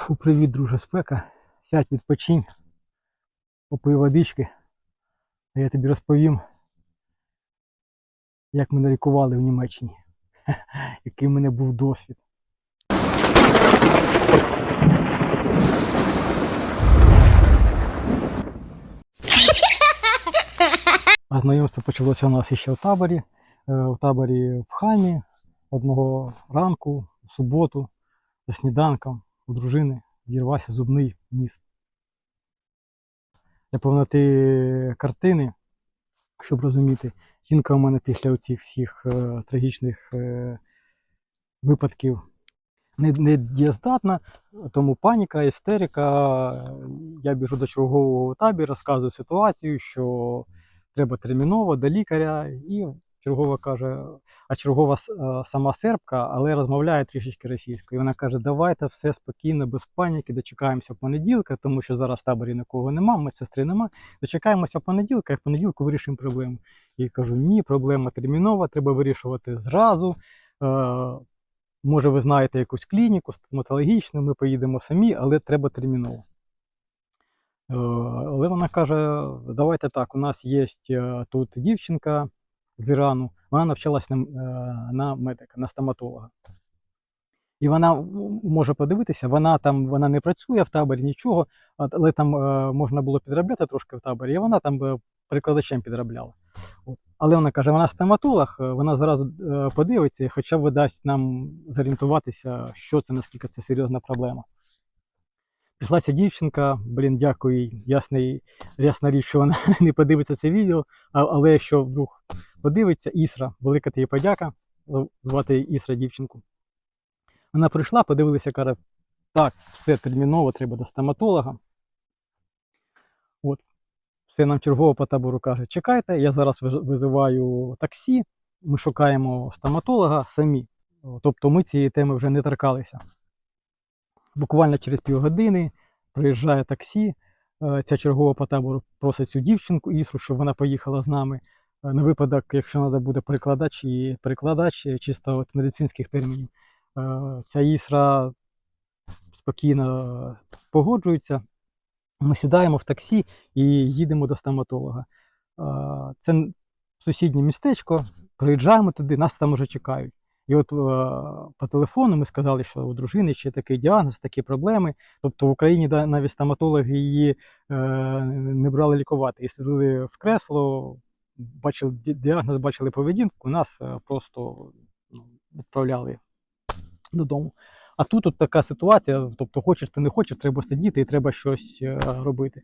Фу, привіт, друже, спека. Сядь, відпочинь, попий водички. А я тобі розповім, як мене лікували в Німеччині. Який в мене був досвід. А знайомство почалося у нас ще в таборі. Е, У таборі в Хамі одного ранку, в суботу, за сніданком у дружини вірвався зубний ніс. Для повноти картини, щоб розуміти, жінка у мене після цих всіх е, трагічних е, випадків не, не дієздатна, тому паніка, істерика. Я біжу до чергового табору, розказую ситуацію, що треба терміново до лікаря, і чергова каже, а чергова е, сама сербка, але розмовляє трішечки російською. І вона каже: давайте все спокійно, без паніки, дочекаємося понеділка, тому що зараз в таборі нікого нема, медсестри нема. Дочекаємося понеділка, і в понеділку вирішимо проблему. І кажу: ні, проблема термінова, треба вирішувати зразу. Е, може, ви знаєте якусь клініку стоматологічну, ми поїдемо самі, але треба терміново. Е, Але вона каже: давайте так, у нас є тут дівчинка з Ірану, вона навчалась на, е, на медика, на стоматолога. І вона може подивитися, вона там вона не працює в таборі, нічого, але там е, можна було підробляти трошки в таборі, і вона там е, перекладачем підробляла. Але вона каже, вона стоматолог, вона зразу е, подивиться і хоча б дасть нам зорієнтуватися, що це, наскільки це серйозна проблема. Прийшла ця дівчинка, блін, дякую. Ясний, ясна річ, що вона не подивиться це відео, але якщо вдруг подивиться, Ісра, велика тобі подяка, звати її Ісра дівчинку. Вона прийшла, подивилася, каже, так, все терміново, треба до стоматолога. От, все нам чергово по табору каже, чекайте, я зараз визиваю таксі, ми шукаємо стоматолога самі. Тобто ми цієї теми вже не торкалися. Буквально через півгодини приїжджає таксі, е, ця чергова по табору просить цю дівчинку Ісру, щоб вона поїхала з нами. е, На випадок, якщо треба буде перекладач і перекладач е, чисто от медицинських термінів. Ця Ісра спокійно погоджується. Ми сідаємо в таксі і їдемо до стоматолога. Це сусіднє містечко, приїжджаємо туди, нас там уже чекають. І от е, по телефону ми сказали, що у дружини ще такий діагноз, такі проблеми. Тобто в Україні навіть стоматологи її е, не брали лікувати. І сиділи в кресло, бачили діагноз, бачили поведінку, нас е, просто ну, відправляли додому. А тут от така ситуація, тобто хочеш ти не хочеш, треба сидіти і треба щось робити.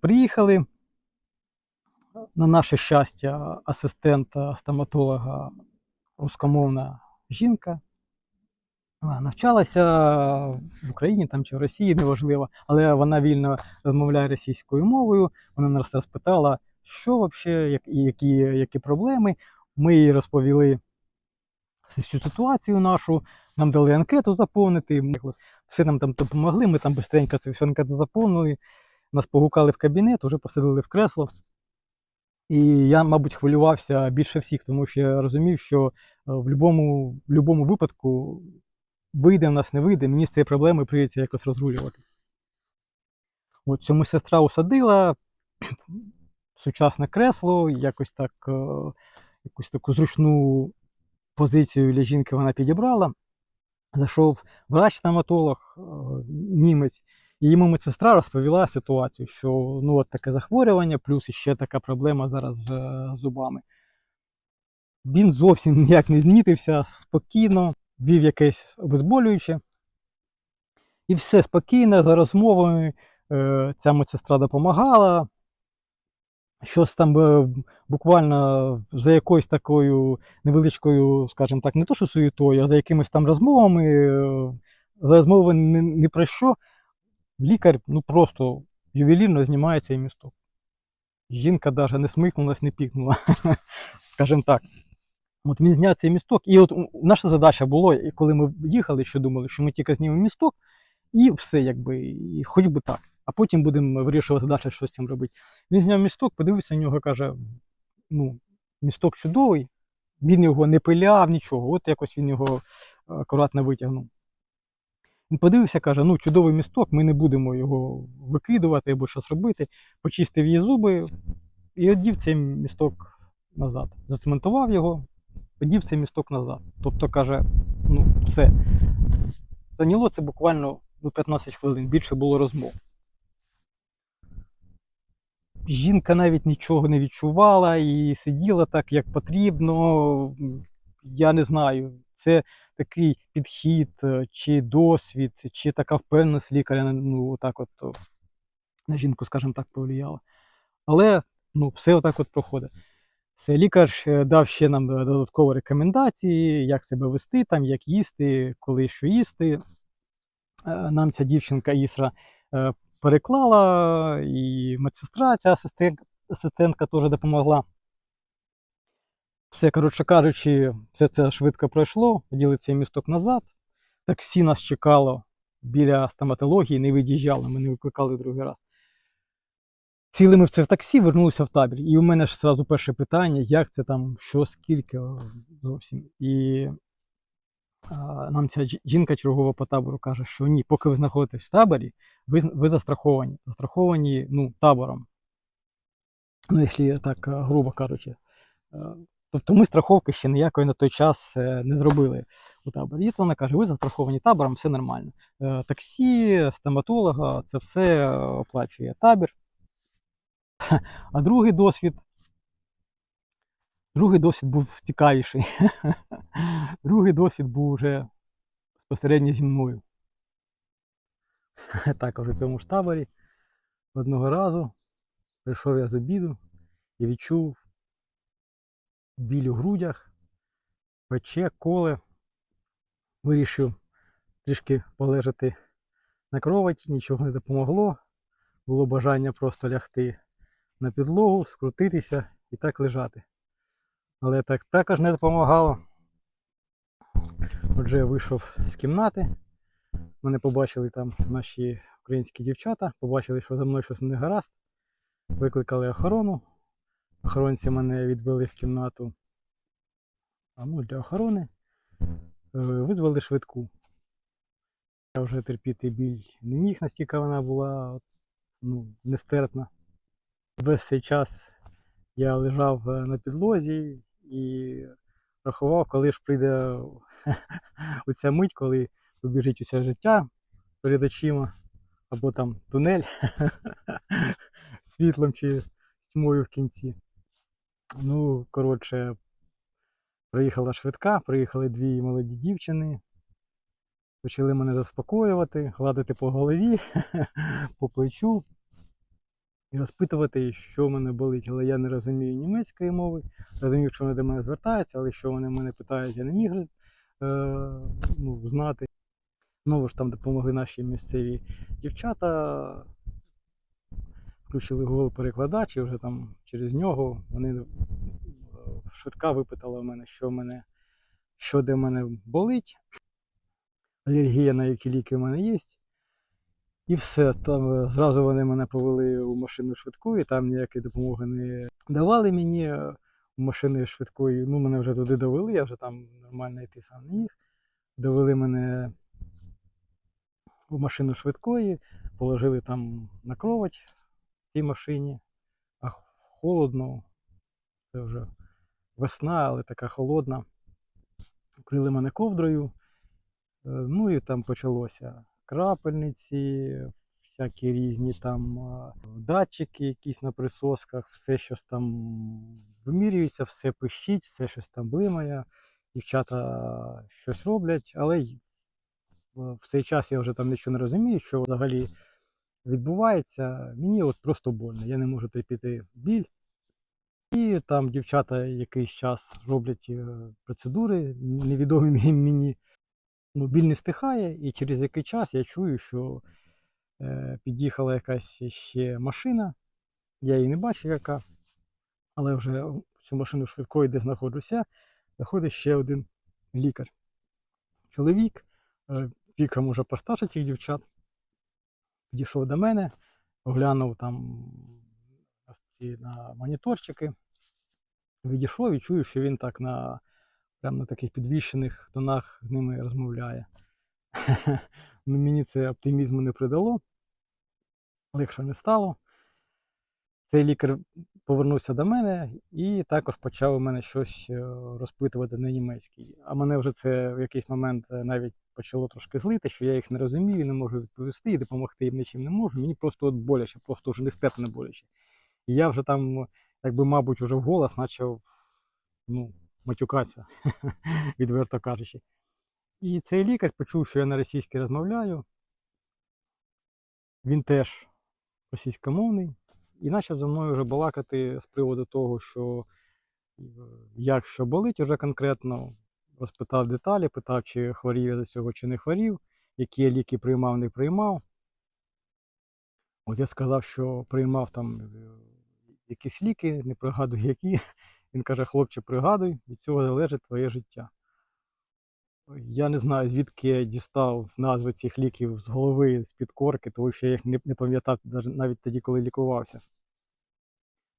Приїхали. На наше щастя, асистента стоматолога рускомовна жінка. Навчалася в Україні там, чи в Росії, неважливо, але вона вільно розмовляє російською мовою. Вона нас розпитала, що взагалі, які, які проблеми. Ми їй розповіли всю ситуацію нашу, нам дали анкету заповнити. Все нам там допомогли. Ми там швидко цю анкету заповнили. Нас погукали в кабінет, вже посадили в кресло. І я, мабуть, хвилювався більше всіх, тому що я розумів, що е, в будь-якому будь-якому випадку вийде в нас, не вийде, мені з цієї проблеми прийдеться якось розрулювати. От цьому сестра усадила сучасне кресло, якось так, е, якусь таку зручну позицію для жінки вона підібрала. Зайшов врач-стоматолог, е, німець, і йому медсестра розповіла ситуацію, що ну, от таке захворювання, плюс ще така проблема зараз з е, зубами. Він зовсім ніяк не знітився, спокійно, вів якесь обезболююче. І все спокійно, за розмовами е, ця медсестра допомагала. Щось там е, буквально за якоюсь такою невеличкою, скажімо так, не то що суєтою, а за якимись там розмовами, за розмови не, не про що, лікар ну просто ювелірно знімає цей місток. Жінка навіть не смикнулась, не пікнула, скажімо так. От він зняв цей місток, і от наша задача була, коли ми їхали, що думали, що ми тільки знімемо місток, і все, якби, і хоч би так. А потім будемо вирішувати далі, що з цим робити. Він зняв місток, подивився на нього, каже: ну, місток чудовий, він його не пиляв, нічого. От якось він його е, акуратно витягнув. Він подивився, каже: ну, чудовий місток, ми не будемо його викидувати або щось робити. Почистив її зуби і одів цей місток назад. Зацементував його, одів цей місток назад. Тобто каже, ну, все. Зайняло це буквально ну, 15 хвилин, більше було розмов. Жінка навіть нічого не відчувала і сиділа так, як потрібно. Я не знаю, це такий підхід, е, чи досвід, чи така впевненість лікаря, ну, отак от на жінку, скажімо так, повлияла. Але ну, все отак от проходить. Все, лікар е, дав ще нам е, додаткові рекомендації, як себе вести, там, як їсти, коли що їсти. Е, Нам ця дівчинка Ісра е, переклала, і медсестра, ця асистент, асистентка теж допомогла. Все, коротше кажучи, все це швидко пройшло, поділи цей місток назад. Таксі нас чекало біля стоматології, не від'їжджало, ми не викликали другий раз. Сіли ми в це в таксі, вернулися в табір. І у мене ж одразу перше питання, як це там, що, скільки зовсім. І а, нам ця жінка чергова по табору каже, що ні, поки ви знаходитесь в таборі, ви, ви застраховані. Застраховані ну, табором. Ну, якщо так е, грубо кажучи. Тобто ми страховки ще ніякої на той час е, не зробили у таборі. І вона каже, ви застраховані табором, все нормально. Е, Таксі, стоматолога, це все е, оплачує табір. А другий досвід. Другий досвід був цікавіший. Другий досвід був вже безпосередньо зі мною. Також у цьому ж таборі одного разу прийшов я з обіду і відчув біль у грудях, пече, коле. Вирішив трішки полежати на кроваті, нічого не допомогло. Було бажання просто лягти на підлогу, скрутитися і так лежати. Але так також не допомагало. Отже, я вийшов з кімнати. Мене побачили там наші українські дівчата, побачили, що за мною щось не гаразд. Викликали охорону. Охоронці мене відвели в кімнату ну, для охорони. Е, Визвали швидку. Я вже терпіти біль не міг, настільки вона була ну, нестерпна. Весь цей час я лежав е, на підлозі і рахував, коли ж прийде оця мить, коли побіжить усе життя перед очима, або там тунель світлом чи тьмою в кінці. Ну, коротше, приїхала швидка, приїхали дві молоді дівчини. Почали мене заспокоювати, гладити по голові, по плечу і розпитувати, що в мене болить. Але я не розумію німецької мови, розумів, що вони до мене звертаються, але що вони мене питають, я не міг е, ну, знати. Знову ж там допомогли наші місцеві дівчата, включили Google перекладач, і вже там через нього вони е, швидка випитала в мене, що в мене, що де в мене болить алергія на які ліки в мене є. І все. Там е, зразу вони мене повели у машину швидкої, там ніякої допомоги не давали мені е, у машини швидкої. Ну, мене вже туди довели, я вже там нормально йти сам не міг. Довели мене у машину швидкої, положили там на кровать в цій машині. Холодно, це вже весна, але така холодна. Вкрили мене ковдрою. Е, Ну і там почалося крапельниці, всякі різні там датчики якісь на присосках, все щось там вимірюється, все пищить, все щось там блимає. Дівчата щось роблять, але в в цей час я вже там нічого не розумію, що взагалі відбувається. Мені от просто больно, я не можу терпіти біль. І там дівчата якийсь час роблять е, процедури, невідомі мені ну, біль не стихає, і через який час я чую, що е, під'їхала якась ще машина. Я її не бачу, яка, але вже в цю машину швидкої, де знаходжуся, заходить ще один лікар. Чоловік, е, віком уже постарше цих дівчат, підійшов до мене, оглянув там ці на моніторчики, відійшов і чую, що він так на прям на таких підвищених тонах з ними розмовляє. Ну, мені це оптимізму не придало. Легше не стало. Цей лікар повернувся до мене і також почав у мене щось е, розпитувати на німецькій. А мене вже це в якийсь момент е, навіть почало трошки злити, що я їх не розумію, не можу відповісти і допомогти їм нічим не можу. Мені просто от боляче, просто вже нестерпно боляче. І я вже там, якби, мабуть, уже вголос почав ну, матюкатися, відверто кажучи. І цей лікар почув, що я на російській розмовляю. Він теж російськомовний, і почав за мною вже балакати з приводу того, що е, як що болить уже конкретно. Розпитав деталі, питав, чи хворів я до цього, чи не хворів, які ліки приймав, не приймав. От я сказав, що приймав там е, якісь ліки, не пригадую які. Він каже, хлопче, пригадуй, від цього залежить твоє життя. Я не знаю, звідки я дістав назви цих ліків з голови, з-під корки, тому що я їх не, пам'ятав навіть- навіть тоді, коли лікувався.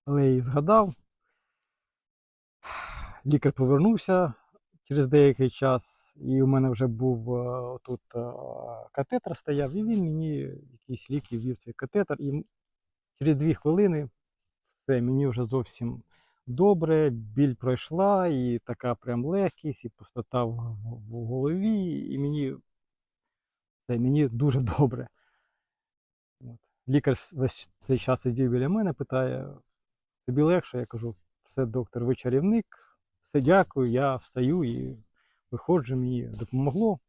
Але я їх згадав. Лікар повернувся через деякий час, і у мене вже був е, тут е, катетер стояв, і він мені якісь ліки ввів цей катетер. І через дві хвилини все, мені вже зовсім добре, біль пройшла, і така прям легкість, і пустота в, в- голові, і мені, це, мені дуже добре. От. Лікар весь цей час сидів біля мене, питає: тобі легше? Я кажу, все, доктор, ви чарівник, все дякую, я встаю і виходжу, мені допомогло.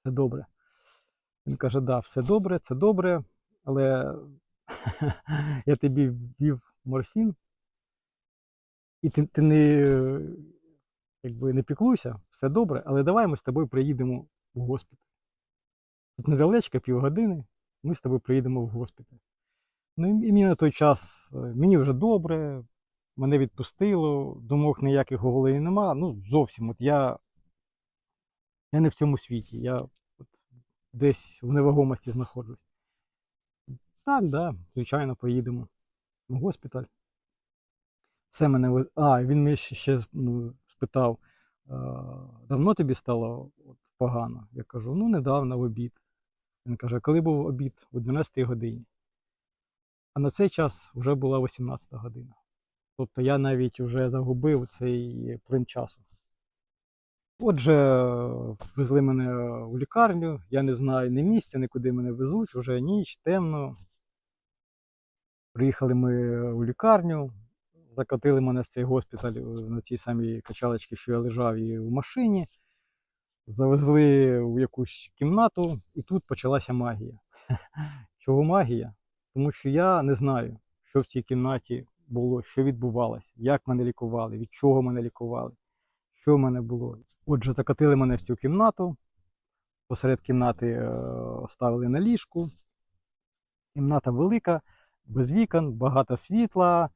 Все добре. Він каже, да, все добре, це добре, але я тобі ввів морфін, і ти, ти не, якби, не піклуйся, все добре, але давай ми з тобою приїдемо в госпіталь. Тут недалечко, півгодини, ми з тобою приїдемо в госпіталь. Ну і мені на той час, е, мені вже добре, мене відпустило, думок ніяких у нема. Ну, зовсім. От я, я не в цьому світі, я от десь в невагомості знаходжусь. Так, да, звичайно, поїдемо в госпіталь. Все мене А, він мене ще, ще ну, спитав, давно тобі стало от, погано? Я кажу, ну недавно в обід. Він каже, коли був обід? О 12 годині. А на цей час вже була 18 година. Тобто я навіть вже загубив цей плин часу. Отже, везли мене у лікарню, я не знаю ні місця, ні куди мене везуть, вже ніч, темно. Приїхали ми у лікарню, закотили мене в цей госпіталь е, на цій самій качалочці, що я лежав і в машині. Завезли в якусь кімнату, і тут почалася магія. Чого магія? Тому що я не знаю, що в цій кімнаті було, що відбувалося, як мене лікували, від чого мене лікували, що в мене було. Отже, закотили мене в цю кімнату. Посеред кімнати е, ставили на ліжку. Кімната велика, без вікон, багато світла,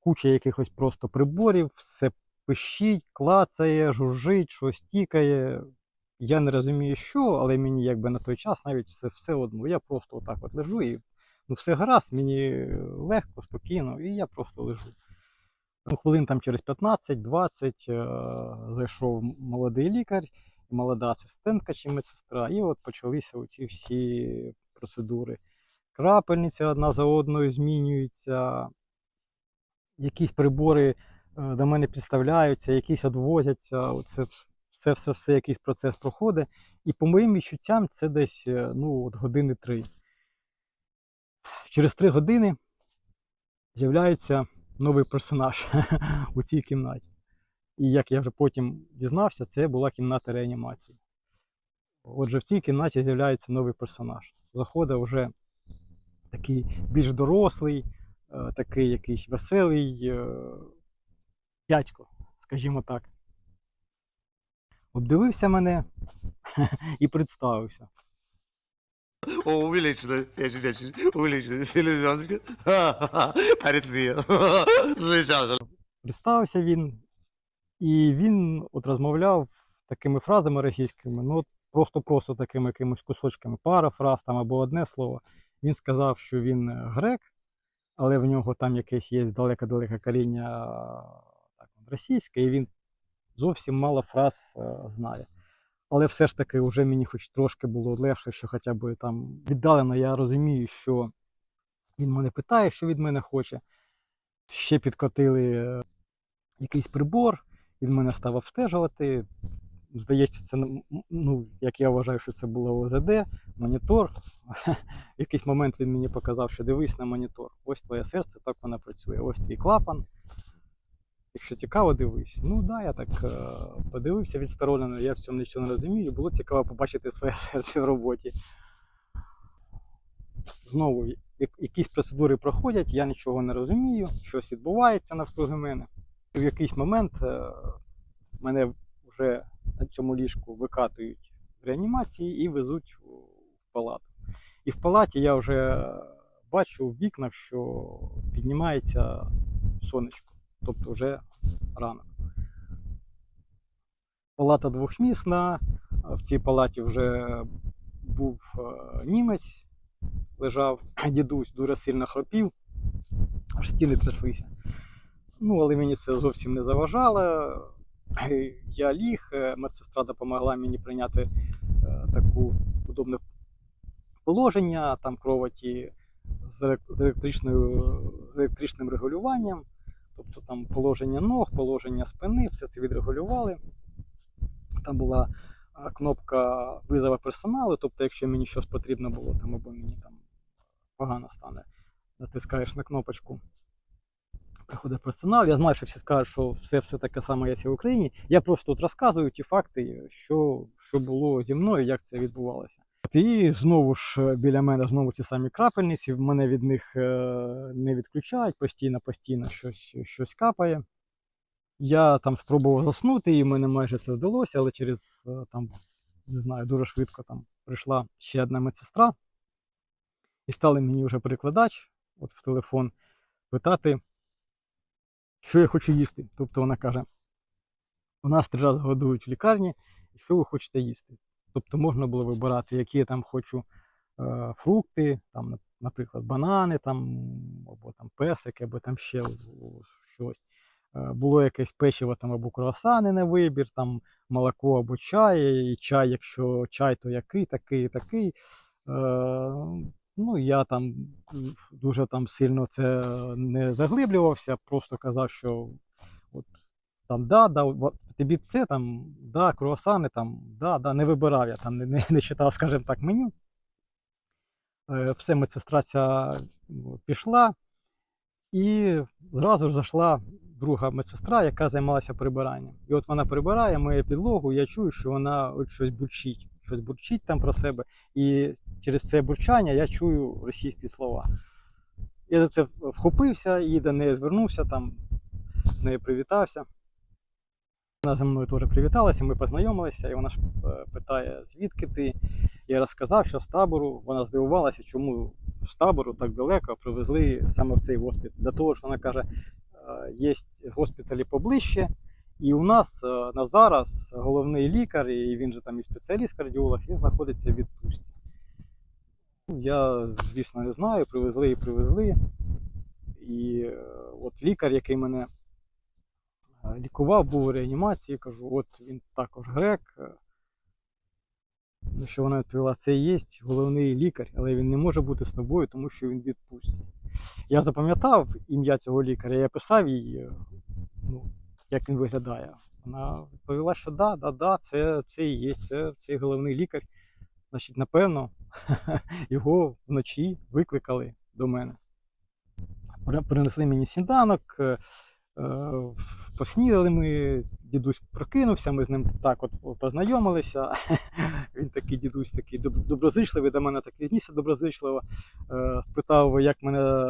куча якихось просто приборів, все пищить, клацає, жужжить, щось тікає. Я не розумію, що, але мені якби на той час навіть все, все одно. Я просто отак от лежу і ну, все гаразд, мені легко, спокійно, і я просто лежу. Ну, хвилин там через 15-20 е, зайшов молодий лікар, молода асистентка чи медсестра, і от почалися оці всі процедури. Крапельниці одна за одною змінюються, якісь прибори е, до мене підставляються, якісь відвозяться. Оце все, все, все, якийсь процес проходить. І по моїм відчуттям це десь е, ну, от години три. Через три години з'являється новий персонаж у цій кімнаті. І як я вже потім дізнався, це була кімната реанімації. Отже, в цій кімнаті з'являється новий персонаж. Заходить вже такий більш дорослий, такий якийсь веселий е, дядько, скажімо так. Обдивився мене і представився. О, увеличено, увеличено. Париція. Зустрічався. Представився він, і він от розмовляв такими фразами російськими, ну просто-просто такими якимось кусочками, пара фраз там або одне слово. Він сказав, що він е, грек, але в нього там якесь є далеке-далеке коріння так, російське, і він зовсім мало фраз знає. Але все ж таки вже мені хоч трошки було легше, що хоча б там віддалено я розумію, що він мене питає, що від мене хоче. Ще підкотили е, якийсь прибор, він мене став обстежувати. Здається, це ну, як я вважаю, що це було ОЗД, монітор. В якийсь момент він мені показав, що дивись на монітор. Ось твоє серце, так воно працює. Ось твій клапан. Якщо цікаво, дивись. Ну да, я так е, подивився відсторонено, я в цьому нічого не розумію. Було цікаво побачити своє серце в роботі. Знову, якісь процедури проходять, я нічого не розумію, щось відбувається навкруги мене. І в якийсь момент е, мене вже на цьому ліжку викатують в реанімації і везуть в палату. І в палаті я вже бачу в вікнах, що піднімається сонечко, тобто вже ранок. Палата двохмісна, в цій палаті вже був е, німець, лежав, дідусь дуже сильно хропів, аж стіни тряслися. Ну, але мені це зовсім не заважало. Я ліг, е, медсестра допомогла мені прийняти е, таку удобне положення, там кроваті з, електричною, з електричним регулюванням. Тобто там положення ног, положення спини, все це відрегулювали. Там була кнопка визова персоналу, тобто, якщо мені щось потрібно було, там або мені там погано стане, натискаєш на кнопочку. Приходить персонал. Я знаю, що всі скажуть, що все, все таке саме, як і в Україні. Я просто тут розказую ті факти, що, що було зі мною, як це відбувалося. І знову ж е, біля мене знову ті самі крапельниці, мене від них е, не відключають, постійно, постійно щось, щось капає. Я там спробував заснути, і мене майже це вдалося, але через е, там, не знаю, дуже швидко там прийшла ще одна медсестра, і стали мені вже перекладач от в телефон питати, що я хочу їсти. Тобто вона каже: у нас три рази годують в лікарні, що ви хочете їсти? Тобто можна було вибирати, які я там хочу е, фрукти, там, наприклад, банани, там, або там персики, або там ще щось. Е, Було якесь печиво там або круасани на вибір, там молоко або чай, і чай, якщо чай, то який, такий, такий. Е, Ну, я там дуже там сильно це не заглиблювався, просто казав, що от там да, да, тобі це там, да, круасани там, да, да, не вибирав я там, не, не, не читав, скажімо так, меню. Е, Все, медсестра пішла, і зразу ж зайшла друга медсестра, яка займалася прибиранням. І от вона прибирає мою підлогу, я чую, що вона от щось бурчить, щось бурчить там про себе. І через це бурчання я чую російські слова. Я за це вхопився і до неї звернувся, там, з нею привітався. Вона зі мною теж привіталася, ми познайомилися, і вона ж е, питає, звідки ти? Я розказав, що з табору. Вона здивувалася, чому з табору так далеко привезли саме в цей госпіталь. Для того ж вона каже, є госпіталі поближче, і у нас е, на зараз головний лікар, і він же там і спеціаліст-кардіолог, він знаходиться в відпустці. Ну, Я, звісно, не знаю, привезли і привезли. І е, от лікар, який мене е, лікував, був у реанімації, кажу, от він також грек. На що вона відповіла, це і є головний лікар, але він не може бути з тобою, тому що він відпустці. Я запам'ятав ім'я цього лікаря, я писав їй, ну, як він виглядає. Вона відповіла, що да, да, да, це, це і є, це це головний лікар. Значить, напевно, його вночі викликали до мене. Принесли мені сніданок, е, поснідали ми, дідусь прокинувся, ми з ним так от познайомилися. Він такий дідусь такий доброзичливий, до мене так пізніше доброзичливо. Е, Спитав, як мене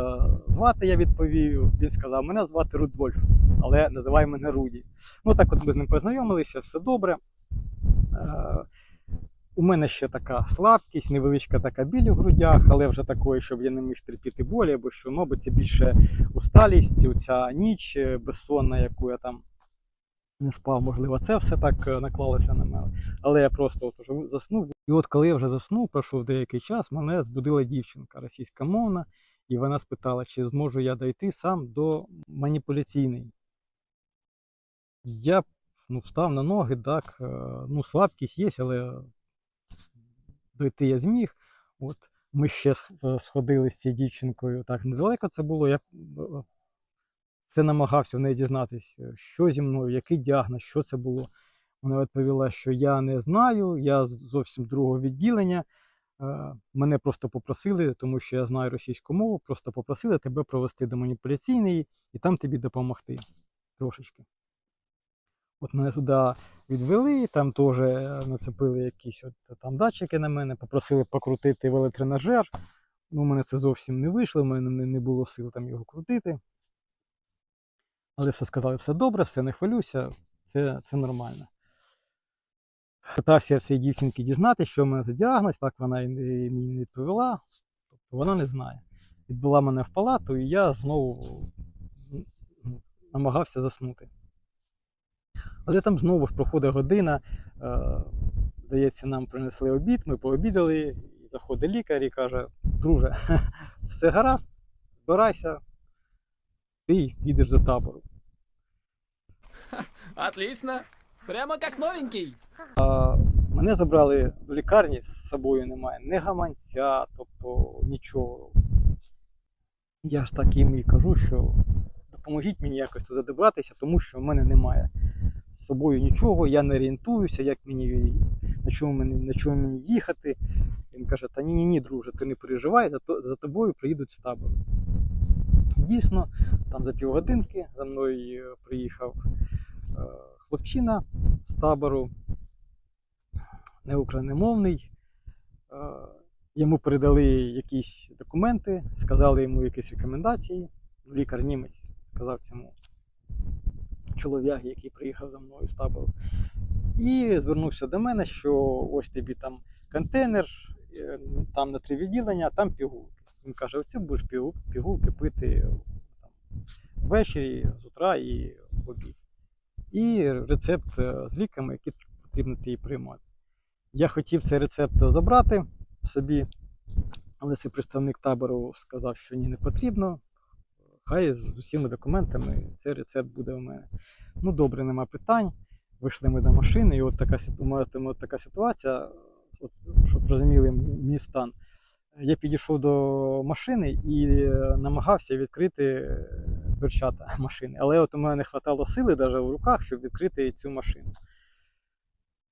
звати, я відповів. Він сказав, мене звати Рудвольф, але називай мене Руді. Ну так от ми з ним познайомилися, все добре. У мене ще така слабкість, невеличка така біль у грудях, але вже такої, щоб я не міг терпіти болі, або що, мабуть, це більше усталість, оця ніч е, безсонна, яку я там не спав, можливо, це все так е, наклалося на мене. Але я просто от уже заснув. І от коли я вже заснув, пройшов деякий час, мене збудила дівчинка російськомовна, і вона спитала, чи зможу я дойти сам до маніпуляційної. Я ну, встав на ноги, так, е, ну, слабкість є, але дойти я зміг. От, ми ще е, сходили з цією дівчинкою так недалеко це було. Я е, все намагався в неї дізнатися, що зі мною, який діагноз, що це було. Вона відповіла, що я не знаю, я зовсім другого відділення. Е, Мене просто попросили, тому що я знаю російську мову, просто попросили тебе провести до маніпуляційної і там тобі допомогти трошечки. От мене туди відвели, там теж нацепили якісь от там датчики на мене, попросили покрутити велотренажер. Ну, у мене це зовсім не вийшло, в мене не, було сил там його крутити. Але все сказали, все добре, все не хвилюйся, це, це нормально. Питався я в дівчинки дізнатися, що в мене за діагноз, так вона і мені не відповіла. Тобто вона не знає. Відвела мене в палату, і я знову намагався заснути. Але там знову ж проходить година. Е, здається, нам принесли обід, ми пообідали, і заходить лікар і каже: друже, все гаразд, збирайся, ти їдеш до табору. Отлично. Прямо как новенький. А, мене забрали до лікарні, з собою немає ні гаманця, тобто нічого. Я ж так їм і кажу, що допоможіть мені якось туди добратися, тому що в мене немає з собою нічого, я не орієнтуюся, як мені на чому мені, на чому мені їхати. Він каже: Та ні, ні, друже, ти не переживай, за, за тобою приїдуть з табору. Дійсно, там за півгодинки за мною е, приїхав е, хлопчина з табору, не україномовний. Е, Йому передали якісь документи, сказали йому якісь рекомендації. Лікар німець сказав цьому чолов'ягі, який приїхав за мною з табору. І звернувся до мене, що ось тобі там контейнер, е, там на три відділення, а там пігулки. Він каже: оце будеш пігулки пити там, ввечері, з утра і в обід. І рецепт е, з ліками, які потрібно тобі приймати. Я хотів цей рецепт забрати собі, але цей представник табору сказав, що ні, не потрібно. Хай з усіма документами цей рецепт буде у мене. Ну, добре, нема питань. Вийшли ми до машини, і от така, от така ситуація, от, щоб розуміли мій стан. Я підійшов до машини і е, намагався відкрити е, дверчата машини. Але от у мене не вистачало сили навіть в руках, щоб відкрити цю машину.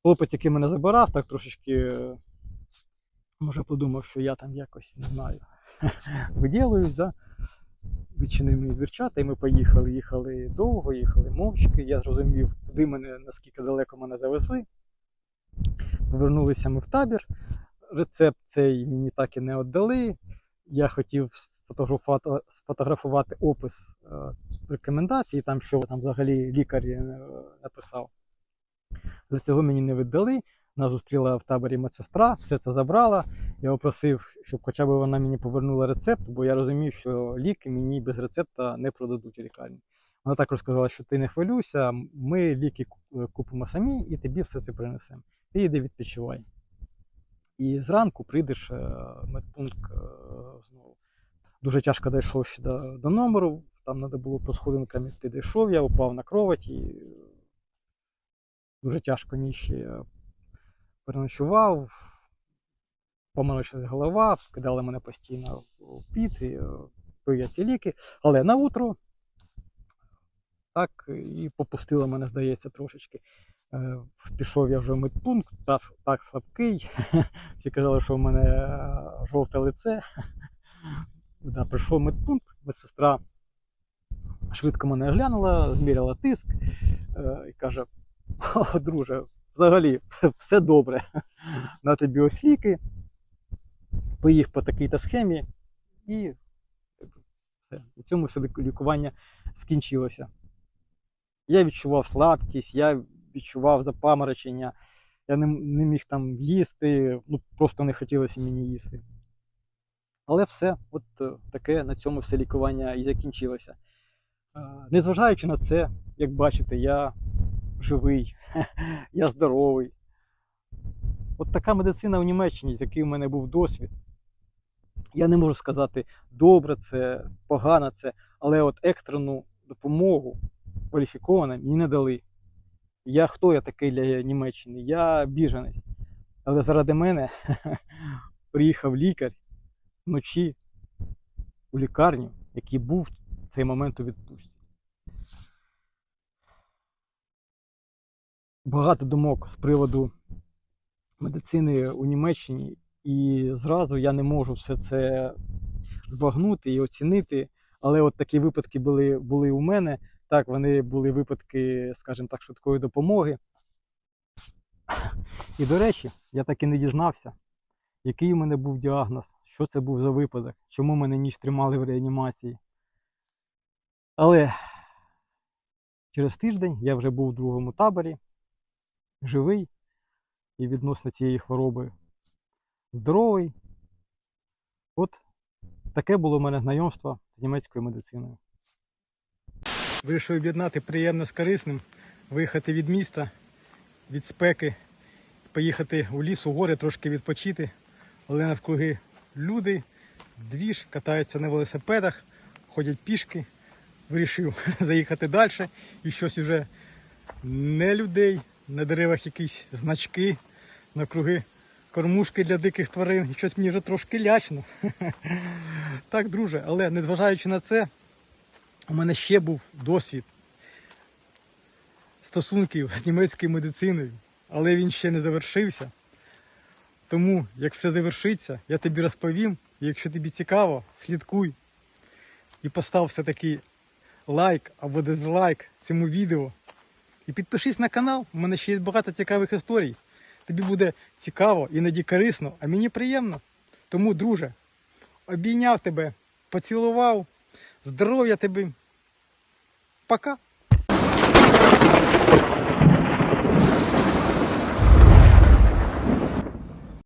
Хлопець, який мене забирав, так трошечки е, може подумав, що я там якось не знаю, виділююсь, да? Відчинив дверчата, і ми поїхали. Їхали довго, їхали мовчки. Я зрозумів, куди мене, наскільки далеко мене завезли. Повернулися ми в табір. Рецепт цей мені так і не віддали. Я хотів сфотографувати, сфотографувати опис е, рекомендацій, там, що там взагалі лікар е, написав. Але цього мені не віддали. Нас зустріла в таборі медсестра, все це забрала. Я попросив, щоб хоча б вона мені повернула рецепт, бо я розумів, що ліки мені без рецепта не продадуть у лікарні. Вона також сказала, що ти не хвилюйся, ми ліки купимо самі і тобі все це принесемо. Ти йди відпочивай. І зранку прийдеш е, медпункт е, знову. Дуже тяжко дійшов ще до, до номеру, там треба було по сходинкам йти дійшов, я упав на кровать і дуже тяжко ніч ще переночував, помилочилась голова, кидали мене постійно в піт, і, е, пив я ці ліки. Але на утро так і попустило мене, здається, трошечки. Е, Пішов я вже в медпункт, так, так слабкий. Всі казали, що в мене е, жовте лице. Да, прийшов медпункт, медсестра швидко мене оглянула, зміряла тиск е, і каже: О, друже, взагалі все добре. На тобі ось поїх по такій-то схемі, і все. У цьому все лікування скінчилося. Я відчував слабкість, я відчував запаморочення, я не, не міг там їсти, ну просто не хотілося мені їсти. Але все, от е, таке на цьому все лікування і закінчилося. Е, Незважаючи на це, як бачите, я живий, я здоровий. От така медицина в Німеччині, такий у мене був досвід. Я не можу сказати, добре це, погано це, але от екстрену допомогу кваліфіковано мені не дали. Я хто я такий для Німеччини? Я біженець. Але заради мене приїхав лікар вночі у лікарню, який був в цей момент у відпустці. Багато думок з приводу медицини у Німеччині, і зразу я не можу все це збагнути і оцінити. Але от такі випадки були, були у мене. Так, вони були випадки, скажімо так, швидкої допомоги. І, до речі, я так і не дізнався, який у мене був діагноз, що це був за випадок, чому мене ніж тримали в реанімації. Але через тиждень я вже був у другому таборі, живий і відносно цієї хвороби здоровий. От таке було в мене знайомство з німецькою медициною. Вирішив об'єднати приємне з корисним, виїхати від міста, від спеки, поїхати у ліс, у гори, трошки відпочити. Але навкруги люди, двіж, катаються на велосипедах, ходять пішки. Вирішив заїхати далі і щось уже не людей, на деревах якісь значки, навкруги кормушки для диких тварин. І щось мені вже трошки лячно. Так, друже, але незважаючи на це, у мене ще був досвід стосунків з німецькою медициною, але він ще не завершився. Тому, як все завершиться, я тобі розповім. І якщо тобі цікаво, слідкуй і постав все-таки лайк або дизлайк цьому відео. І підпишись на канал, у мене ще є багато цікавих історій. Тобі буде цікаво, іноді корисно, а мені приємно. Тому, друже, обійняв тебе, поцілував. Здоров'я тобі. Пока.